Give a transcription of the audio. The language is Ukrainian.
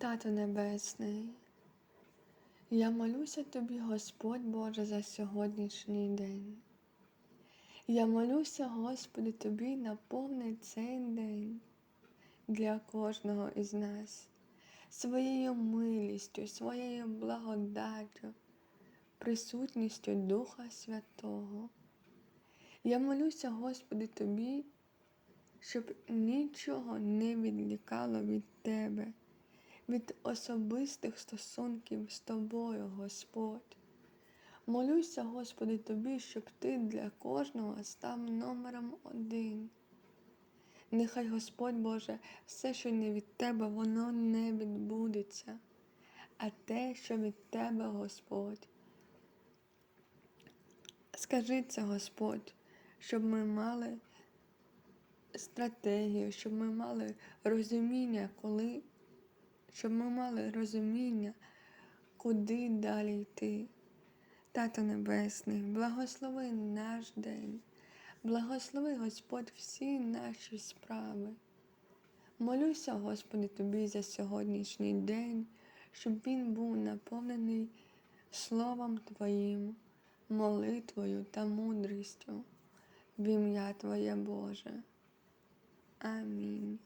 Тато Небесний, я молюся тобі, Господь Боже, за сьогоднішній день. Я молюся, Господи, тобі наповни цей день для кожного із нас своєю милістю, своєю благодаттю, присутністю Духа Святого. Я молюся, Господи, тобі, щоб нічого не відлікало від Тебе, від особистих стосунків з Тобою, Господь. Молюся, Господи, Тобі, щоб Ти для кожного став номером один. Нехай Господь Боже, все, що не від Тебе, воно не відбудеться, а те, що від Тебе, Господь. Скажи це, Господь, щоб ми мали стратегію, щоб ми мали розуміння, коли, щоб ми мали розуміння, куди далі йти. Тато Небесний, благослови наш день, благослови Господь всі наші справи. Молюся, Господи, Тобі за сьогоднішній день, щоб він був наповнений Словом Твоїм, молитвою та мудрістю в ім'я Твоє Боже. Амінь.